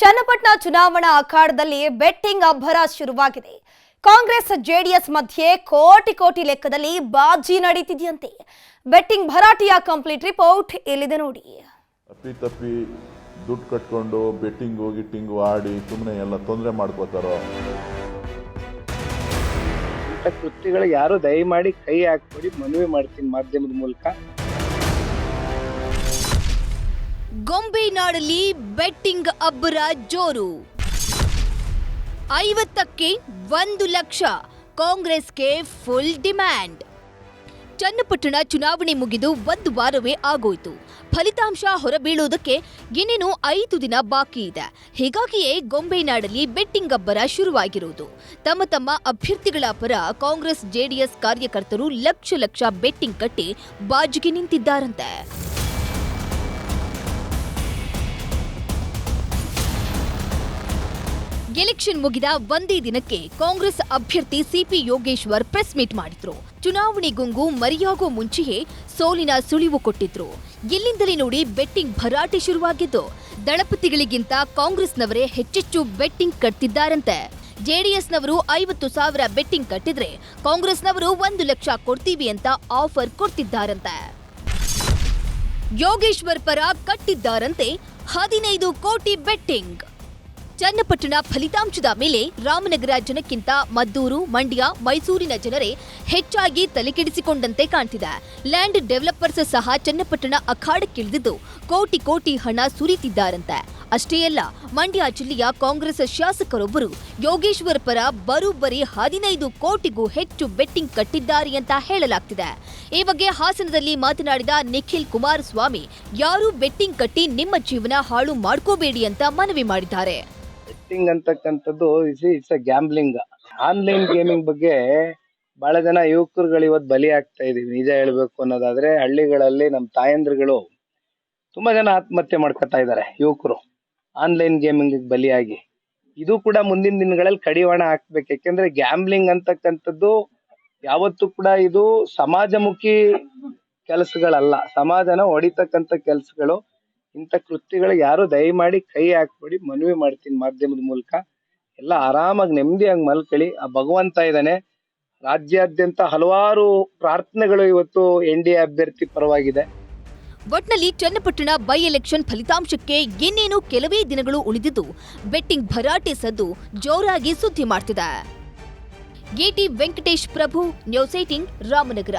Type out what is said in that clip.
ಚನ್ನಪಟ್ಟಣ ಚುನಾವಣಾ ಅಖಾಡದಲ್ಲಿ ಬೆಟ್ಟಿಂಗ್ ಅಬ್ಬರ ಶುರುವಾಗಿದೆ. ಕಾಂಗ್ರೆಸ್ ಜೆಡಿಎಸ್ ಮಧ್ಯೆ ಕೋಟಿ ಕೋಟಿ ಲೆಕ್ಕದಲ್ಲಿ ಬಾಜಿ ನಡೀತಿದೆಯಂತೆ. ಬೆಟ್ಟಿಂಗ್ ಭರಾಟೆಯ ಕಂಪ್ಲೀಟ್ ರಿಪೋರ್ಟ್ ಇಲ್ಲಿದೆ ನೋಡಿ. ತಪ್ಪಿ ತಪ್ಪಿ ದುಡ್ಡು ಕಟ್ಕೊಂಡು ಬೆಟ್ಟಿಂಗು ಗಿಟ್ಟಿಂಗು ಆಡಿ ಸುಮ್ಮನೆ ಎಲ್ಲ ತೊಂದರೆ ಮಾಡ್ಕೋತಾರೋ? ಕೃತಿಗಳಿಗೆ ಕೃತ್ಯಗಳು ಯಾರು ದಯಮಾಡಿ ಕೈ ಹಾಕ್ಬಿಡಿ ಮನವಿ ಮಾಡ್ತೀನಿ ಮಾಧ್ಯಮದ ಮೂಲಕ. ಗೊಂಬೆನಾಡಲ್ಲಿ ಬೆಟ್ಟಿಂಗ್ ಅಬ್ಬರ ಜೋರು. ಐವತ್ತಕ್ಕೆ ಒಂದು ಲಕ್ಷ, ಕಾಂಗ್ರೆಸ್ಗೆ ಫುಲ್ ಡಿಮ್ಯಾಂಡ್ ಚನ್ನಪಟ್ಟಣ ಚುನಾವಣೆ ಮುಗಿದು ಒಂದು ವಾರವೇ ಆಗೋಯ್ತು. ಫಲಿತಾಂಶ ಹೊರಬೀಳುವುದಕ್ಕೆ ಇನ್ನೇನು ಐದು ದಿನ ಬಾಕಿ ಇದೆ. ಹೀಗಾಗಿಯೇ ಗೊಂಬೆನಾಡಲ್ಲಿ ಬೆಟ್ಟಿಂಗ್ ಅಬ್ಬರ ಶುರುವಾಗಿರುವುದು ತಮ್ಮ ತಮ್ಮ ಅಭ್ಯರ್ಥಿಗಳ ಪರ ಕಾಂಗ್ರೆಸ್ ಜೆಡಿಎಸ್ ಕಾರ್ಯಕರ್ತರು ಲಕ್ಷ ಲಕ್ಷ ಬೆಟ್ಟಿಂಗ್ ಕಟ್ಟಿ ಬಾಜಿಗೆ ನಿಂತಿದ್ದಾರಂತೆ. ಎಲೆಕ್ಷನ್ ಮುಗಿದ ಒಂದೇ ದಿನಕ್ಕೆ ಕಾಂಗ್ರೆಸ್ ಅಭ್ಯರ್ಥಿ ಸಿಪಿ ಯೋಗೇಶ್ವರ್ ಪ್ರೆಸ್ ಮೀಟ್ ಮಾಡಿದ್ರು. ಚುನಾವಣೆ ಗುಂಗು ಮರಿಯಾಗೋ ಮುಂಚೆಯೇ ಸೋಲಿನ ಸುಳಿವು ಕೊಟ್ಟಿದ್ರು. ಇಲ್ಲಿಂದಲೇ ನೋಡಿ ಬೆಟ್ಟಿಂಗ್ ಭರಾಟೆ ಶುರುವಾಗಿದ್ದು, ದಳಪತಿಗಳಿಗಿಂತ ಕಾಂಗ್ರೆಸ್ನವರೇ ಹೆಚ್ಚೆಚ್ಚು ಬೆಟ್ಟಿಂಗ್ ಕಟ್ತಿದ್ದಾರಂತೆ. ಜೆಡಿಎಸ್ನವರು ಐವತ್ತು ಸಾವಿರ ಬೆಟ್ಟಿಂಗ್ ಕಟ್ಟಿದ್ರೆ ಕಾಂಗ್ರೆಸ್ನವರು ಒಂದು ಲಕ್ಷ ಕೊಡ್ತೀವಿ ಅಂತ ಆಫರ್ ಕೊಡ್ತಿದ್ದಾರಂತೆ. ಯೋಗೇಶ್ವರ್ ಪರ ಕಟ್ಟಿದ್ದಾರಂತೆ ಹದಿನೈದು ಕೋಟಿ ಬೆಟ್ಟಿಂಗ್. ಚನ್ನಪಟ್ಟಣ ಫಲಿತಾಂಶದ ಮೇಲೆ ರಾಮನಗರ ಜನಕ್ಕಿಂತ ಮದ್ದೂರು, ಮಂಡ್ಯ, ಮೈಸೂರಿನ ಜನರೇ ಹೆಚ್ಚಾಗಿ ತಲೆಕೆಡಿಸಿಕೊಂಡಂತೆ ಕಾಣ್ತಿದೆ. ಲ್ಯಾಂಡ್ ಡೆವಲಪರ್ಸ್ ಸಹ ಚನ್ನಪಟ್ಟಣ ಅಖಾಡಕ್ಕಿಳಿದಿದ್ದು ಕೋಟಿ ಕೋಟಿ ಹಣ ಸುರಿತಿದ್ದಾರಂತೆ. ಅಷ್ಟೇ ಅಲ್ಲ, ಮಂಡ್ಯ ಜಿಲ್ಲೆಯ ಕಾಂಗ್ರೆಸ್ ಶಾಸಕರೊಬ್ಬರು ಯೋಗೇಶ್ವರ್ ಪರ ಬರೋಬ್ಬರಿ ಹದಿನೈದು ಕೋಟಿಗೂ ಹೆಚ್ಚು ಬೆಟ್ಟಿಂಗ್ ಕಟ್ಟಿದ್ದಾರೆ ಅಂತ ಹೇಳಲಾಗ್ತಿದೆ. ಈ ಬಗ್ಗೆ ಹಾಸನದಲ್ಲಿ ಮಾತನಾಡಿದ ನಿಖಿಲ್ ಕುಮಾರಸ್ವಾಮಿ, ಯಾರೂ ಬೆಟ್ಟಿಂಗ್ ಕಟ್ಟಿ ನಿಮ್ಮ ಜೀವನ ಹಾಳು ಮಾಡ್ಕೋಬೇಡಿ ಅಂತ ಮನವಿ ಮಾಡಿದ್ದಾರೆ. ಬೆಟ್ಟಿಂಗ್ ಅಂತಕ್ಕಂಥದ್ದು it's a gambling online gaming ಬಗ್ಗೆ ಬಹಳ ಜನ ಯುವಕರುಗಳು ಇವತ್ತು ಬಲಿ ಆಗ್ತಾ ಇದೀವಿ ನಿಜ ಹೇಳ್ಬೇಕು ಅನ್ನೋದಾದ್ರೆ ಹಳ್ಳಿಗಳಲ್ಲಿ ನಮ್ಮ ತಾಯಂದ್ರುಗಳು ತುಂಬಾ ಜನ ಆತ್ಮಹತ್ಯೆ ಮಾಡ್ಕೊತಾ ಇದ್ದಾರೆ ಯುವಕರು ಆನ್ಲೈನ್ ಗೇಮಿಂಗ್ ಬಲಿಯಾಗಿ ಇದು ಕೂಡ ಮುಂದಿನ ದಿನಗಳಲ್ಲಿ ಕಡಿವಾಣ ಹಾಕ್ಬೇಕು. ಯಾಕೆಂದ್ರೆ ಗ್ಯಾಂಬ್ಲಿಂಗ್ ಅಂತಕ್ಕಂಥದ್ದು ಯಾವತ್ತೂ ಕೂಡ ಇದು ಸಮಾಜಮುಖಿ ಕೆಲಸಗಳಲ್ಲ. ಸಮಾಜನ ಹೊಡಿತಕ್ಕಂಥ ಕೆಲಸಗಳು ಇಂಥ ಕೃತ್ಯಗಳು ಯಾರು ದಯಮಾಡಿ ಕೈ ಹಾಕ್ಬೇಡಿ, ಮನವಿ ಮಾಡ್ತೀನಿ ಮಾಧ್ಯಮದ ಮೂಲಕ. ಎಲ್ಲ ಆರಾಮಾಗಿ, ನೆಮ್ಮದಿಯಾಗಿ ಮಲ್ಕೊಳ್ಳಿ. ಆ ಭಗವಂತ ಇದ್ದಾನೆ. ರಾಜ್ಯಾದ್ಯಂತ ಹಲವಾರು ಪ್ರಾರ್ಥನೆಗಳು ಇವತ್ತು ಎನ್ ಡಿ ಅಭ್ಯರ್ಥಿ ಪರವಾಗಿದೆ. ಒಟ್ನಲ್ಲಿ ಚನ್ನಪಟ್ಟಣ ಬೈ ಎಲೆಕ್ಷನ್ ಫಲಿತಾಂಶಕ್ಕೆ ಇನ್ನೇನು ಕೆಲವೇ ದಿನಗಳು ಉಳಿದಿದ್ದು, ಬೆಟ್ಟಿಂಗ್ ಭರಾಟೆ ಸದ್ದು ಜೋರಾಗಿ ಸುದ್ದಿ ಮಾಡ್ತಿದೆ. ಎಟಿ ವೆಂಕಟೇಶ್ ಪ್ರಭು, ನ್ಯೂಸ್ ಏಟಿಂಗ್ ರಾಮನಗರ.